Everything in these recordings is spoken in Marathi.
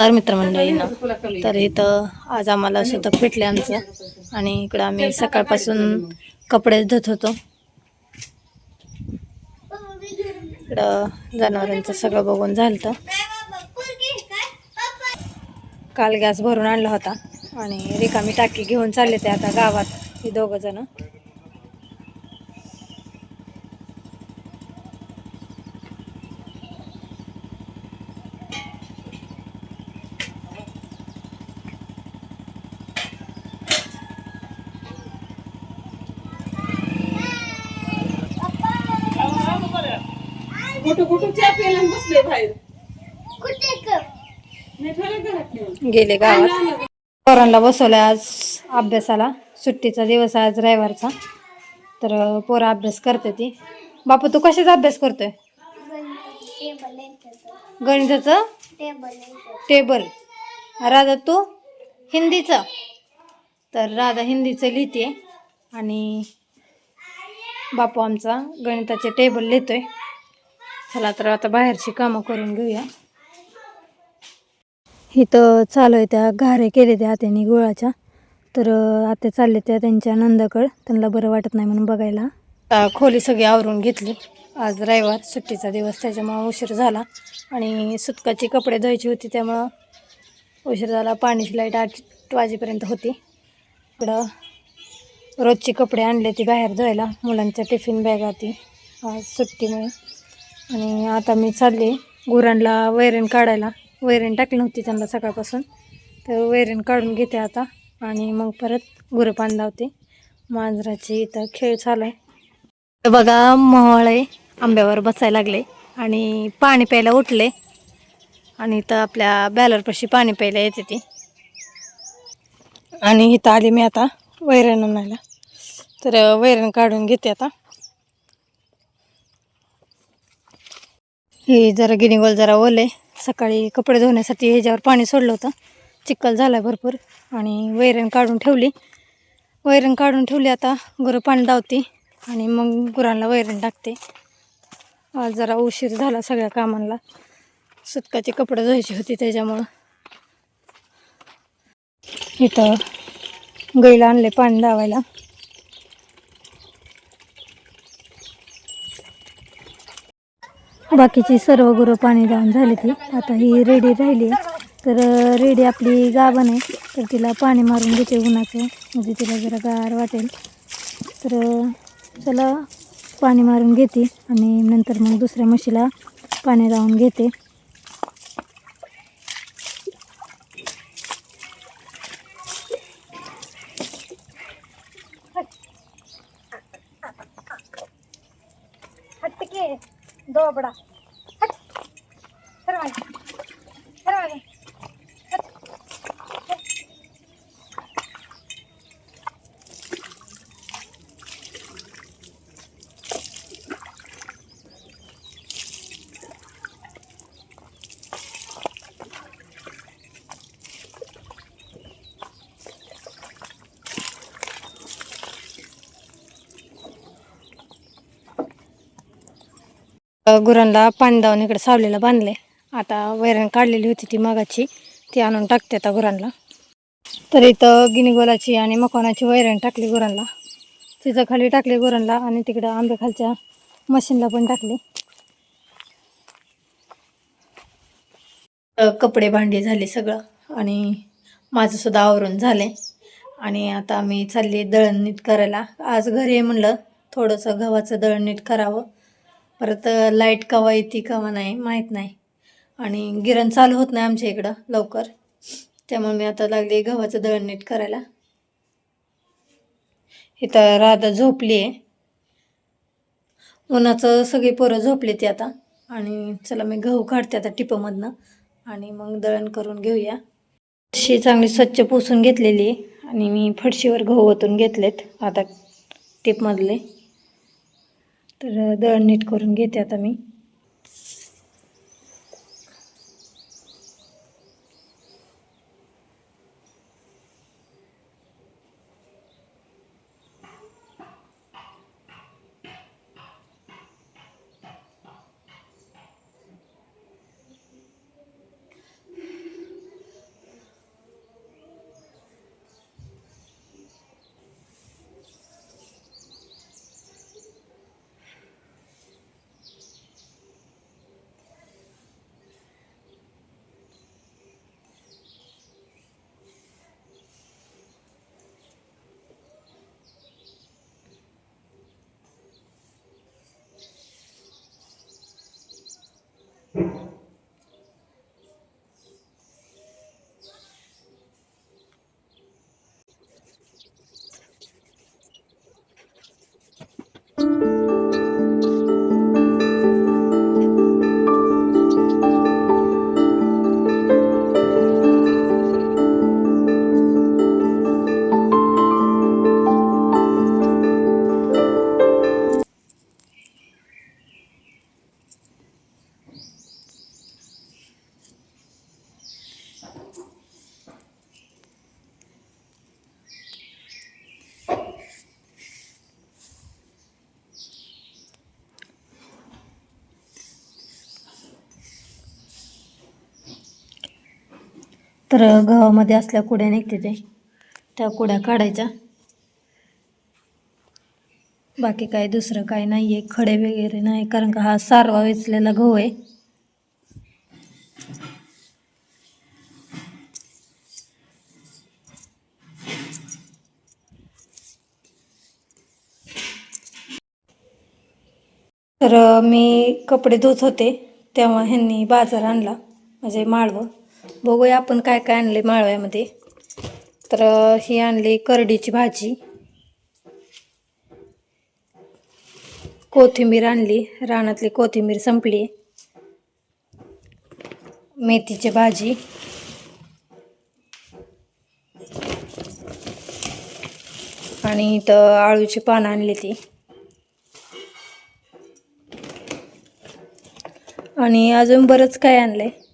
तर मित्रमंडळींना तर इथं आज आम्हाला शतक फिटले आमचं. आणि इकडं आम्ही सकाळपासून कपडे धुत होतो. इकडं जनावरांचं सगळं बघून झालं काल गॅस भरून आणला होता. आणि रिकामी टाकी घेऊन चालले ते आता गावात ही दोघं जण. कुठं कुठं चहा प्यायला आणि बसले बाहेर. नाही ठेवलं घरात नेऊन. गेले गावात. पोरांना बसवलं आज अभ्यासाला. सुट्टीचा दिवस आहे आज रविवारचा. तर अं, पोरं अभ्यास करते ती. बापू तू कशाचा अभ्यास करतोय? गणिताचं? टेबल. राधा तू? हिंदीचं? तर राधा हिंदीचं लिहिते आणि बापू आमचा गणिताचे टेबल लिहितोय. चला तर आता बाहेरची कामं करून घेऊया. इथं चालू आहे त्या घारे केले त्या आत्याने गुळाच्या. तर आत्या चालले त्या त्यांच्या नंदाकड. त्यांना बरं वाटत नाही म्हणून बघायला. खोली सगळी आवरून घेतली. आज रविवार सुट्टीचा दिवस त्याच्यामुळं उशीर झाला. आणि सुतकाची कपडे धुवायची होती त्यामुळं उशीर झाला. पाण्याची लाइट आठ वाजेपर्यंत होती. इकडं रोजचे कपडे आणले ती बाहेर धुवायला. मुलांच्या टिफिन बॅगा ती आज सुट्टीमुळे आणि आता मी चालले गुरांना वैरण काढायला. वैरण टाकली नव्हती त्यांना सकाळपासून. तर वैरण काढून घेते आता आणि मग परत गुरं पाणी लावते. मांजराची इथं खेळ चालू आहे. तर बघा मोहळे आंब्यावर बसायला लागले आणि पाणी प्यायला उठले. आणि इथं आपल्या बॅलरपाशी पाणी प्यायला येते ती. आणि इथं आली मी आता वैरण आणायला. तर वैरण काढून घेते आता. हे जरा गिनिगोल जरा ओले. सकाळी कपडे धुण्यासाठी ह्याच्यावर पाणी सोडलं होतं. चिखल झाला भरपूर. आणि वैरण काढून ठेवली. वैरण काढून ठेवली आता. गुरं पाणी धावती आणि मग गुरांना वैरण टाकते. आज जरा उशीर झाला सगळ्या कामांना. सुटकाचे कपडे धुवायची होती त्याच्यामुळं. इथं गाईला आणले पाणी धावायला बाकीची सर्व गुरं पाणी लावून झाली ती. आता ही रेडी राहिली. तर रेडी आपली गाभण आहे. तर तिला पाणी मारून घेते उन्हाचं. म्हणजे तिला जरा गार वाटेल. तर चला पाणी मारून घेते. आणि नंतर मग दुसऱ्या म्हशीला पाणी लावून घेते. दोबडा गुरांना पाणी दावून इकडे सावलीला बांधले. आता वैरण काढलेली होती ती मगाची. ती आणून टाकते आता गुरांना. तर इथं गिनीगोलाची आणि मकोनाची वैरण टाकली गुरांना तिचं खाली टाकली गुरांना आणि तिकडं आंबे खालच्या मशीनला पण टाकली. कपडे भांडी झाले सगळं आणि माझं सुद्धा आवरून झाले. आणि आता मी चालली दळण नीट करायला. आज घरी आहे म्हणलं थोडंसं गव्हाचं दळण नीट करावं. परत लाइट कवा येते कवा नाही माहीत नाही. आणि गिरण चालू होत नाही आमच्या इकडं लवकर. त्यामुळे मी आता लागली गव्हाचं दळण नीट करायला. इथं राधा झोपली आहे उन्हाचं सगळी पोरं झोपली ती आता. आणि चला मी गहू काढते आता टिपमधनं. आणि मग दळण करून घेऊया. फरशी चांगली स्वच्छ पुसून घेतलेली आहे. आणि मी फडशीवर गहू ओतून घेतलेत. आता टिपमधले. तर दळण नीट करून घेते आता मी. तर गव्हामध्ये असल्या कुड्या निघते ते. त्या कुड्या काढायच्या. बाकी काय दुसरं काय नाही आहे खडे वगैरे नाही कारण का हा सारवा वेचलेला गहू आहे. तर मी कपडे धुत होते तेव्हा ह्यांनी बाजार आणला म्हणजे माळवं. बघूया आपण काय काय आणले माळव्यामध्ये. तर ही आणली करडीची भाजी. कोथिंबीर आणली. रानातली कोथिंबीर संपली. मेथीची भाजी. आणि इथं आळूची पानं आणली ती. आणि अजून बरंच काय आणलं आहे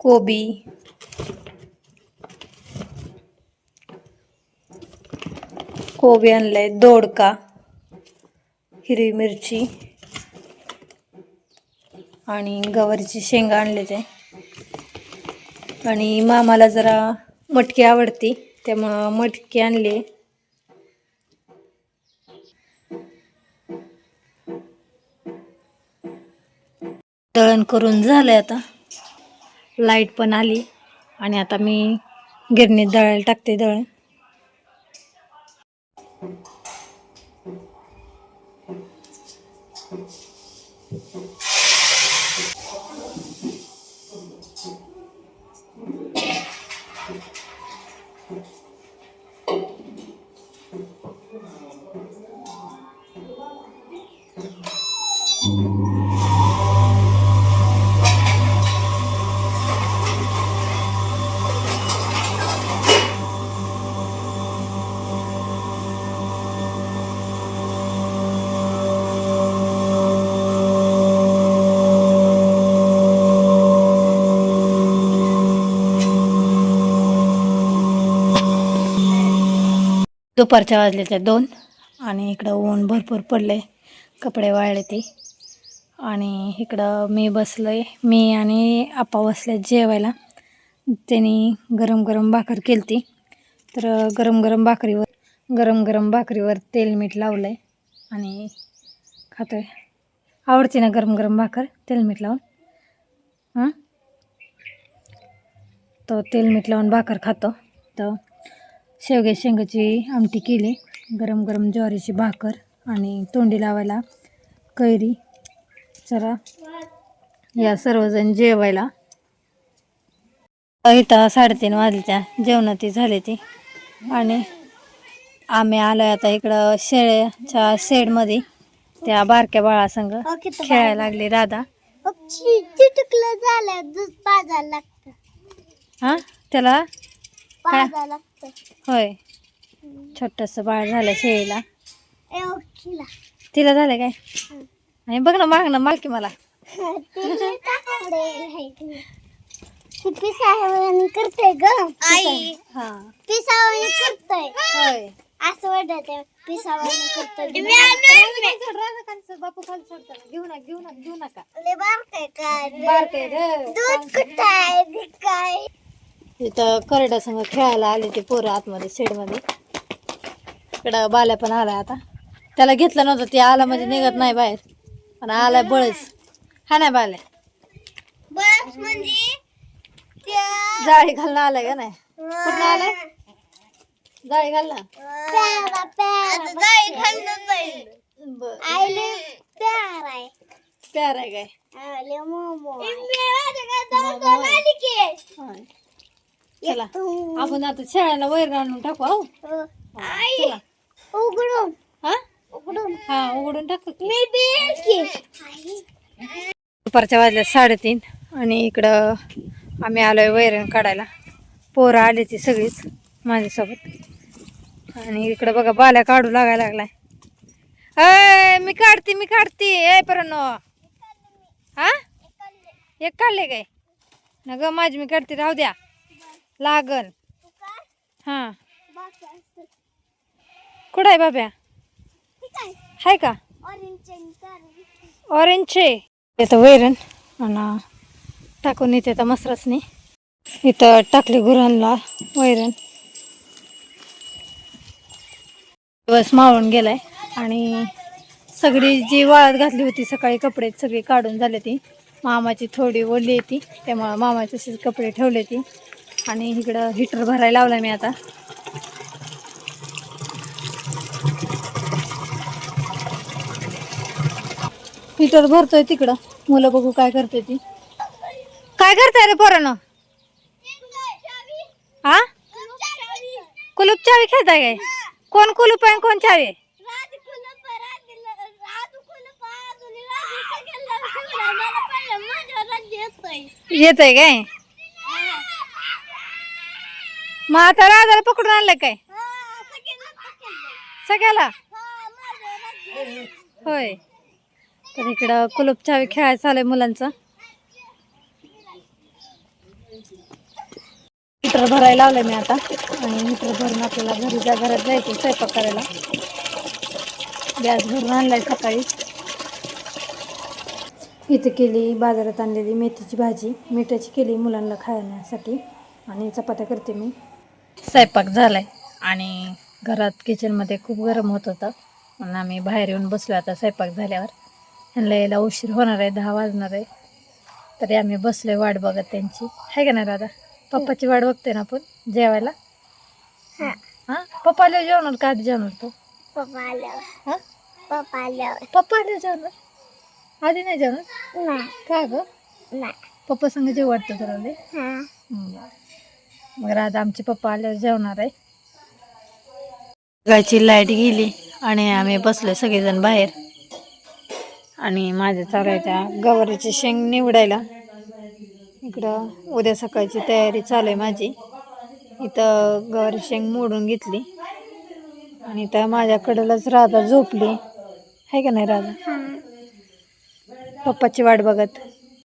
कोबी. कोबी आणलंय दोडका हिरवी मिरची आणि गवारीची शेंगा आणले ते. आणि मामाला जरा मटकी आवडती त्यामुळं मटकी आणली. दळण करून झालंय आता. लाइट पण आली आणि आता मी गिरणीत दळायला टाकते दळण. दुपारच्या वाजले त्या दोन आणि इकडं ऊन भरपूर पडले कपडे वाळले ते. आणि इकडं मी बसलोय मी आणि आप्पा बसले जेवायला. त्यांनी गरम गरम भाकर केली ती तर गरम गरम भाकरीवर गरम गरम भाकरीवर तेल मीठ लावलं आहे आणि खातो आहे आवडते ना गरम गरम भाकर? तेल मीठ लावून. हां? तो तेल मीठ लावून भाकर खातो. तर शेवगे शेंगाची आमटी केली. गरम गरम ज्वारीची भाकर आणि तोंडी लावायला कैरी. जरा या सर्वजण जेवायला. इथं साडेतीन वाजल्या जेवणाती झाली ती. आणि आम्ही आलो आता इकडं शेळ्याच्या शेडमध्ये. त्या बारक्या बाळासंग खेळायला लागली राधा. चिटकलं झालं दूध पाजायला लागतं. हां? त्याला? लागतं होय. छोटंसं बाळ झालं शेळीला. तिला झालं काय? आणि बघ ना माग ना माल. की मला पिसावणी करतोय ग आई. हां. पिसावणी करतोय. होय. असं वाटत पिसावणी करतोय बापू खाली सोडतो घेऊ नका घेऊ नका घेऊ नका. लय बारकाय काय बारकाय रे. दूध कुठं आहे? ते काय? इथं करड्या संग खेळायला आले ते पोरं आतमध्ये शेडमध्ये. इकडं बाल्या पण आलाय आता. त्याला घेतलं नव्हतं ते आला म्हणजे निघत नाही बाहेर. पण आलाय बळच हा नाही बाल्या? बस म्हणजे त्या जाळी घालणं आलाय का नाही? कुठं आलाय? जाळी घाल ना प्यारा प्यारा जाई खाल्लं जाईल बर. आईले प्यार आहे. काय? आले मोमो होय. चला. आपण आता शेळ्याला वैर आणून टाकू आहो चला. उघडून. हा? उघडून. हा उघडून टाकू दुपारच्या वाजल्या साडेतीन आणि इकडं आम्ही आलोय वैरण काढायला. पोरं आली ती सगळीच माझ्यासोबत. आणि इकडं बघा बाल्या काढू लागायला लागलाय. अय मी काढते मी काढते. ए परनो. हा? एक काढले. काय? न ग माझी मी काढते राहू द्या. लागन हा. कुठं आहे बाब्या? हाय का? ऑरेंजचे येतं वैरण. आणि टाकून येते तर मसरसनी. इथं टाकले गुरांना वैरण. दिवस मावळून गेलाय. आणि सगळी जी वाळत घातली होती सकाळी कपडे सगळी काढून झाले ती. मामाची थोडी ओली ती त्यामुळं मामाचे कपडे ठेवले ती. आणि इकडं हिटर भरायला लावला मी आता. हिटर भरतोय तिकडं. मुलं बघू काय करते ती. काय करताय रे पोरानं? हा कुलूप चावी खेळताय काय? कोण कुलूप आहे कोण चावी? येत आहे काय? मग आता राजाला पकडून आणलं काय? सगळ्याला? होय. तर इकडं कुलूप खेळायचं आलंय आहे मुलांचं. हिटर भरायला लावलंय मी आता. आणि हिटर भरून आपल्याला घरी जा घरात जायचं स्वयंपाक करायला गॅस भरून आणलाय सकाळी. इथं केली बाजारात आणलेली मेथीची भाजी. मिठाची केली मुलांना खाण्यासाठी. आणि चपात्या करते मी. स्वयंपाक झालाय. आणि घरात किचनमध्ये खूप गरम होत होतं. म्हणून आम्ही बाहेर येऊन बसलो आता स्वयंपाक झाल्यावर. ह्यांना यायला उशीर होणार आहे दहा वाजणार आहे. तरी आम्ही बसलोय वाट बघत त्यांची. आहे का नाही दादा? पप्पाची वाट बघते ना आपण? जेवायला? हां. पप्पा आल्यावर जेवणार का आधी जेवणार तू? पप्पा आल्यावर. हां? पप्पा आल्यावर. पप्पा आल्यावर जेवणार? आधी नाही जेवणार? का ग? नाही. पप्पा संग जेव वाटतं तुला लय? मग आता आमचे पप्पा आल्यावर जेवणार आहे. गायची लाइट गेली आणि आम्ही बसलो सगळेजण बाहेर. आणि माझे चालू आहे त्या गवारीची शेंग निवडायला. इकडं उद्या सकाळची तयारी चालू आहे माझी. इथं गवारी शेंग मोडून घेतली. आणि त्या माझ्याकडलंच राधा झोपली. आहे का नाही राधा? पप्पाची वाट बघत.